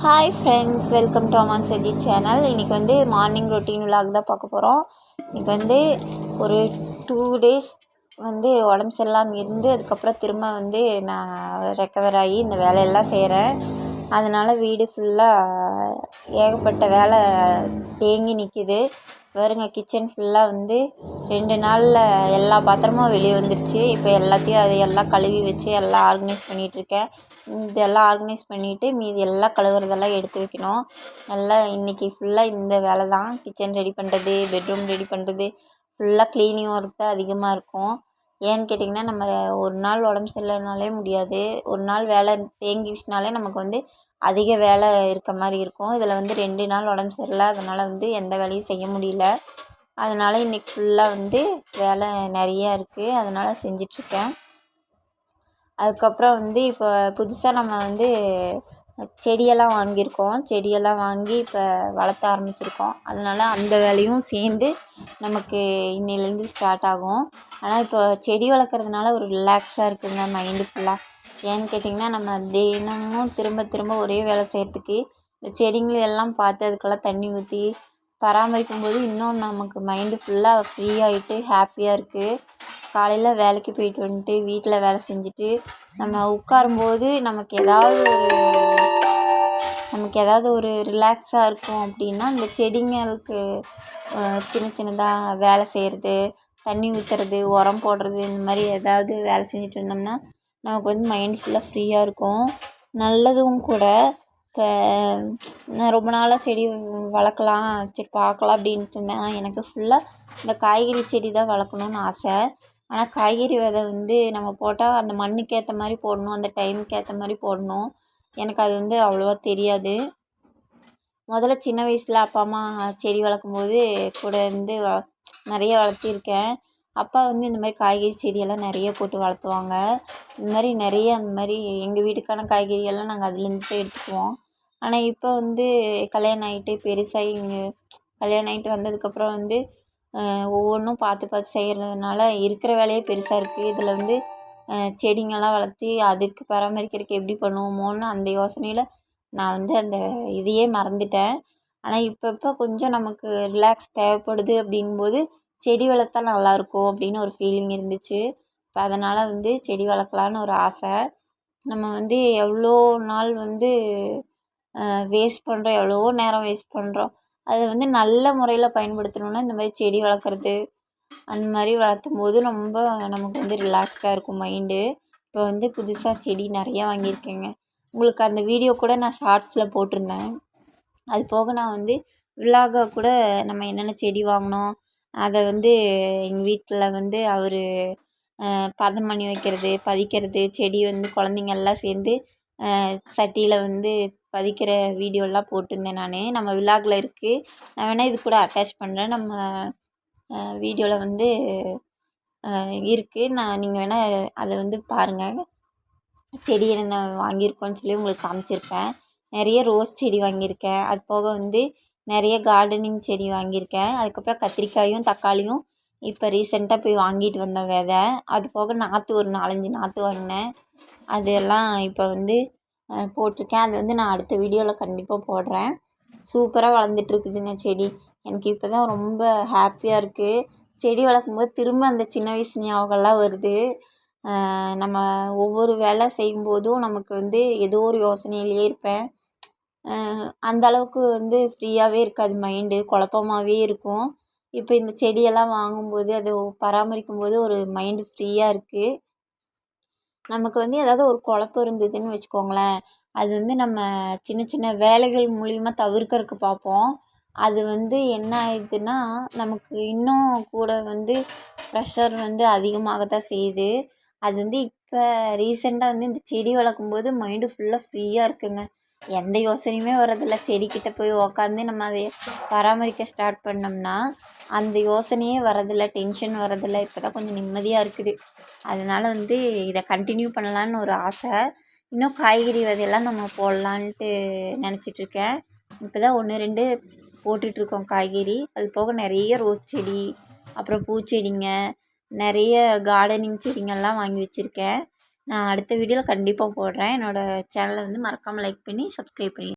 Hi friends welcome to Aman Saji channel இன்றைக்கி வந்து morning routine vlog தான் பார்க்க போகிறோம் இன்றைக்கி வந்து ஒரு டூ டேஸ் வந்து உடம்பு சரியில்லாமல் இருந்து அதுக்கப்புறம் திரும்ப வந்து நான் ரெக்கவர் ஆகி இந்த வேலையெல்லாம் செய்கிறேன் அதனால் வீடு ஃபுல்லாக ஏகப்பட்ட வேலை தேங்கி நிற்கிது பாருங்க கிச்சன் ஃபுல்லாக வந்து ரெண்டு நாளில் எல்லா பாத்திரமும் வெளியே வந்துருச்சு. இப்போ எல்லாத்தையும் அதை எல்லாம் கழுவி வச்சு எல்லாம் ஆர்கனைஸ் பண்ணிகிட்ருக்கேன் இதெல்லாம் ஆர்கனைஸ் பண்ணிவிட்டு மீதி எல்லாம் கழுவுறதெல்லாம் எடுத்து வைக்கணும். நல்லா இன்றைக்கி ஃபுல்லாக இந்த வேலை தான். கிச்சன் ரெடி பண்ணுறது பெட்ரூம் ரெடி பண்ணுறது ஃபுல்லாக க்ளீனிங் ஒர்க் தான் அதிகமாக இருக்கும். ஏன்னு கேட்டிங்கன்னா நம்ம ஒரு நாள் உடம்பு சரியில்லைனாலே முடியாது. ஒரு நாள் வேலை தேங்கிடுச்சுனாலே நமக்கு வந்து அதிக வேலை இருக்க மாதிரி இருக்கும். இதில் வந்து ரெண்டு நாள் உடம்பு சரியில்லை. அதனால் வந்து எந்த வேலையும் செய்ய முடியல. அதனால் இன்றைக்கி ஃபுல்லாக வந்து வேலை நிறையா இருக்குது அதனால் செஞ்சிட்ருக்கேன். அதுக்கப்புறம் வந்து இப்போ புதுசாக நம்ம வந்து செடியெல்லாம் வாங்கியிருக்கோம். செடியெல்லாம் வாங்கி இப்போ வளர்த்த ஆரம்பிச்சிருக்கோம். அதனால் அந்த வேலையும் சேர்ந்து நமக்கு இன்னிலேருந்து ஸ்டார்ட் ஆகும். ஆனால் இப்போ செடி வளர்க்குறதுனால ஒரு ரிலாக்ஸாக இருக்குதுங்க மைண்டு ஃபுல்லாக ஏன்னு கேட்டிங்கன்னா நம்ம தினமும் திரும்ப திரும்ப ஒரே வேலை செய்கிறதுக்கு இந்த செடிங்களை எல்லாம் பார்த்து அதுக்கெல்லாம் தண்ணி ஊற்றி பராமரிக்கும் போது இன்னும் நமக்கு மைண்டு ஃபுல்லாக ஃப்ரீ ஆகிட்டு ஹாப்பியாக இருக்குது காலையில் வேலைக்கு போயிட்டு வந்துட்டு வீட்டில் வேலை செஞ்சுட்டு நம்ம உட்காரும்போது நமக்கு ஏதாவது ஒரு நமக்கு ஏதாவது ஒரு ரிலாக்ஸாக இருக்கும் அப்படின்னா இந்த செடிங்களுக்கு சின்ன சின்னதாக வேலை செய்கிறது தண்ணி ஊற்றுறது உரம் போடுறது இந்த மாதிரி ஏதாவது வேலை செஞ்சுட்டு இருந்தோம்னா நமக்கு வந்து மைண்ட் ஃபுல்லாக ஃப்ரீயாக இருக்கும். நல்லதும் கூட. இப்போ நான் ரொம்ப நாளாக செடி வளர்க்கலாம். சரி பார்க்கலாம் அப்படின்ட்டு இருந்தேன். ஆனால் எனக்கு ஃபுல்லாக இந்த காய்கறி செடி தான் வளர்க்கணுன்னு ஆசை. ஆனால் காய்கறி விதை வந்து நம்ம போட்டால் அந்த மண்ணுக்கு ஏற்ற மாதிரி போடணும். அந்த டைமுக்கு ஏற்ற மாதிரி போடணும். எனக்கு அது வந்து அவ்வளோவா தெரியாது. முதல்ல சின்ன வயசில் அப்பா அம்மா செடி வளர்க்கும்போது கூட இருந்து நிறைய வளர்த்திருக்கேன். அப்பா வந்து இந்த மாதிரி காய்கறி செடியெல்லாம் நிறைய போட்டு வளர்த்துவாங்க. இந்த மாதிரி நிறைய அந்த மாதிரி எங்கள் வீட்டுக்கான காய்கறியெல்லாம் நாங்கள் அதுலேருந்து தான் எடுத்துக்குவோம். ஆனால் இப்போ வந்து கல்யாணம் ஆகிட்டு பெருசாகி இங்கே கல்யாணம் ஆகிட்டு வந்ததுக்கப்புறம் வந்து ஒவ்வொன்றும் பார்த்து பார்த்து செய்கிறதுனால இருக்கிற வேலையே பெருசாக இருக்குது இதில் வந்து செடிங்கெல்லாம் வளர்த்தி அதுக்கு பராமரிக்கிறதுக்கு எப்படி பண்ணுவோமோன்னு அந்த யோசனையில் நான் வந்து அந்த இதையே மறந்துட்டேன். ஆனால் இப்போ இப்போ கொஞ்சம் நமக்கு ரிலாக்ஸ் தேவைப்படுது அப்படிங்கும்போது செடி வளர்த்தா நல்லாயிருக்கும் அப்படின்னு ஒரு ஃபீலிங் இருந்துச்சு. இப்போ அதனால் வந்து செடி வளர்க்கலான்னு ஒரு ஆசை. நம்ம வந்து எவ்வளோ நாள் வந்து வேஸ்ட் பண்ணுறோம் எவ்வளவோ நேரம் வேஸ்ட் பண்ணுறோம் அதை வந்து நல்ல முறையில் பயன்படுத்தணுன்னா இந்த மாதிரி செடி வளர்க்குறது அந்த மாதிரி வளர்த்தும் போது ரொம்ப நமக்கு வந்து ரிலாக்ஸ்டாக இருக்கும் மைண்டு இப்போ வந்து புதுசாக செடி நிறையா வாங்கியிருக்கேங்க. உங்களுக்கு அந்த வீடியோ கூட நான் ஷார்ட்ஸில் போட்டிருந்தேன். அது போக நான் வந்து விலாகாக கூட நம்ம என்னென்ன செடி வாங்கினோம் அதை வந்து எங்கள் வீட்டில் வந்து அவர் பதம் பண்ணி வைக்கிறது பதிக்கிறது செடி வந்து குழந்தைங்க எல்லாம் சேர்ந்து சட்டியில் வந்து பதிக்கிற வீடியோலாம் போட்டிருந்தேன் நான். நம்ம விலாகில் இருக்குது நான் வேணால் இது கூட அட்டாச் பண்ணுறேன் நம்ம வீடியோவில் வந்து இருக்குது நான் நீங்கள் வேணால் அதை வந்து பாருங்கள் செடி என்னென்ன வாங்கியிருக்கோன்னு சொல்லி உங்களுக்கு காமிச்சிருப்பேன். நிறைய ரோஸ் செடி வாங்கியிருக்கேன். அது போக வந்து நிறைய கார்டனிங் செடி வாங்கியிருக்கேன். அதுக்கப்புறம் கத்திரிக்காயும் தக்காளியும் இப்போ ரீசெண்டாக போய் வாங்கிட்டு வந்தேன் விதை. அது போக நாற்று ஒரு நாலஞ்சு நாற்று வாங்கினேன். அதெல்லாம் இப்போ வந்து போட்டிருக்கேன். அது வந்து நான் அடுத்த வீடியோவில் கண்டிப்பாக போடுறேன். சூப்பராக வளர்ந்துட்டுருக்குதுங்க செடி. எனக்கு இப்போ தான் ரொம்ப ஹாப்பியாக இருக்குது செடி வளர்க்கும்போது திரும்ப அந்த சின்ன வயசு ஞாபகம்லாம் வருது. நம்ம ஒவ்வொரு வேலை செய்யும்போதும் நமக்கு வந்து ஏதோ ஒரு யோசனையிலேயே இருப்பேன். அந்த அளவுக்கு வந்து ஃப்ரீயாகவே இருக்காது மைண்டு குழப்பமாவே இருக்கும். இப்போ இந்த செடியெல்லாம் வாங்கும்போது அது பராமரிக்கும் போது ஒரு மைண்டு ஃப்ரீயாக இருக்குது நமக்கு வந்து ஏதாவது ஒரு குழப்பம் இருந்ததுன்னு வச்சுக்கோங்களேன். அது வந்து நம்ம சின்ன சின்ன வேலைகள் மூலிமா தவிர்க்கறதுக்கு பார்ப்போம். அது வந்து என்ன ஆயிடுதுன்னா நமக்கு இன்னும் கூட வந்து ப்ரெஷர் வந்து அதிகமாக தான் செய்யுது. அது வந்து இப்போ ரீசெண்டாக வந்து இந்த செடி வளர்க்கும்போது மைண்டு ஃபுல்லாக ஃப்ரீயாக இருக்குங்க. எந்த யோசனையுமே வரதில்லை செடிக்கிட்ட போய் உக்காந்து நம்ம அதை பராமரிக்க ஸ்டார்ட் பண்ணோம்னா அந்த யோசனையே வரதில்லை டென்ஷன் வரதில்லை இப்போ தான் கொஞ்சம் நிம்மதியாக இருக்குது. அதனால் வந்து இதை கண்டினியூ பண்ணலான்னு ஒரு ஆசை. இன்னும் காய்கறி விதையெல்லாம் நம்ம போடலான்ட்டு நினச்சிட்ருக்கேன். இப்போ தான் ஒன்று ரெண்டு போட்டுட்ருக்கோம் காய்கறி. அது போக நிறைய ரோஸ் செடி அப்புறம் பூச்செடிங்க நிறைய கார்டனிங் செடிங்கள்லாம் வாங்கி வச்சுருக்கேன். நான் அடுத்த வீடியோவில் கண்டிப்பாக போடுறேன். என்னோடய சேனலை வந்து மறக்காமல் லைக் பண்ணி சப்ஸ்கிரைப் பண்ணி